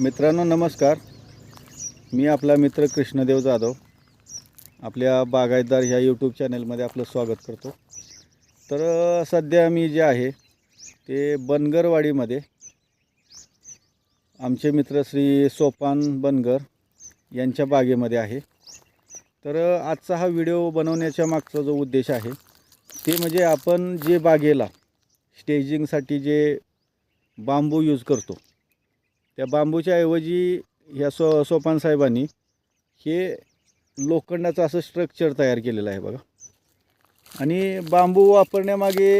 मित्रांनो नमस्कार. मी आपला मित्र कृष्णदेव जाधव. आपल्या बागायतदार ह्या यूट्यूब चॅनलमध्ये आपलं स्वागत करतो. तर सध्या मी जे आहे ते बनगरवाडीमध्ये आमचे मित्र श्री सोपान बनगर यांच्या बागेमध्ये आहे. तर आजचा हा व्हिडिओ बनवण्याच्या मागचा जो उद्देश आहे ते म्हणजे आपण जे बागेला स्टेजिंगसाठी जे बांबू यूज करतो त्या बांबूच्या ऐवजी ह्या सो सोपान साहेबांनी हे लोखंडाचं असं स्ट्रक्चर तयार केलेलं आहे बघा. आणि बांबू वापरण्यामागे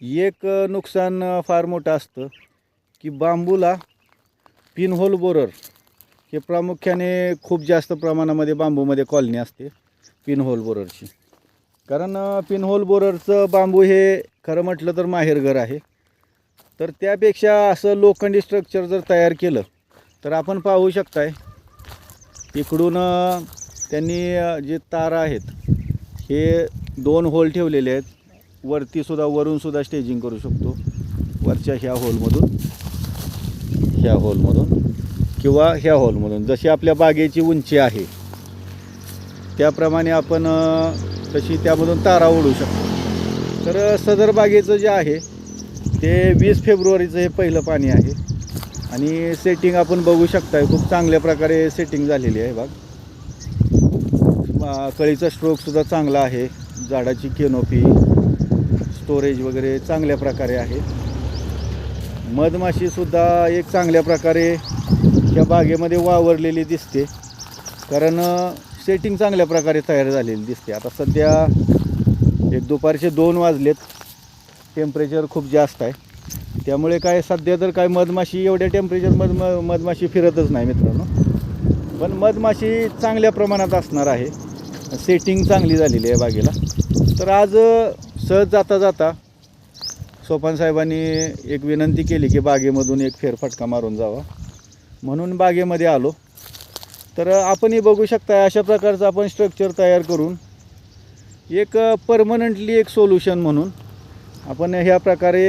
एक नुकसान फार मोठं असतं की बांबूला पिनहोल बोरर हे प्रामुख्याने खूप जास्त प्रमाणामध्ये बांबूमध्ये कॉलनी असते पिनहोल बोररची कारण पिनहोल बोररचं बांबू हे खरं म्हटलं तर माहेरघर आहे. तर त्यापेक्षा असं लोखंडी स्ट्रक्चर जर तयार केलं तर आपण पाहू शकताय इकडून त्यांनी जे तार आहेत हे दोन होल ठेवलेले आहेत. वरतीसुद्धा वरूनसुद्धा स्टेजिंग करू शकतो. वरच्या ह्या होलमधून ह्या हॉलमधून किंवा ह्या हॉलमधून जशी आपल्या बागेची उंची आहे त्याप्रमाणे आपण तशी त्यामधून तारा ओढू शकतो. तर सदर बागेचं जे आहे ते वीस फेब्रुवारीचं हे पहिलं पाणी आहे. आणि सेटिंग आपण बघू शकताय खूप चांगल्या प्रकारे सेटिंग झालेली आहे बाग कळीचा स्ट्रोकसुद्धा चांगला आहे. झाडाची केनोपी स्टोरेज वगैरे चांगल्या प्रकारे आहे. मधमाशीसुद्धा एक चांगल्या प्रकारे त्या बागेमध्ये वावरलेली दिसते. कारण सेटिंग चांगल्या प्रकारे तयार झालेली दिसते. आता सध्या एक दुपारचे दोन वाजलेत. टेम्परेचर खूप जास्त आहे. त्यामुळे काय सध्या तर काय मधमाशी एवढ्या टेम्परेचर मध म मधमाशी फिरतच नाही मित्रांनो. पण मधमाशी चांगल्या प्रमाणात असणार आहे. सेटिंग चांगली झालेली आहे बागेला. तर आज सहज जाता जाता सोपान साहेबांनी एक विनंती केली की बागेमधून एक फेरफटका मारून जावा. म्हणून बागेमध्ये आलो. तर आपणही बघू शकता अशा प्रकारचं आपण स्ट्रक्चर तयार करून एक परमनंटली एक सोल्युशन म्हणून आपण ह्या प्रकारे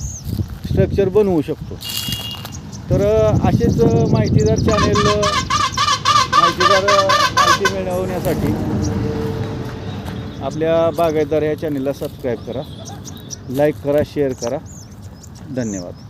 स्ट्रक्चर बनवू शकतो. तर असेच माहितीदार चॅनेल माहितीदार माहिती मिळवण्यासाठी आपल्या बागायतदार ह्या चॅनेलला सबस्क्राईब करा लाईक करा शेअर करा. धन्यवाद.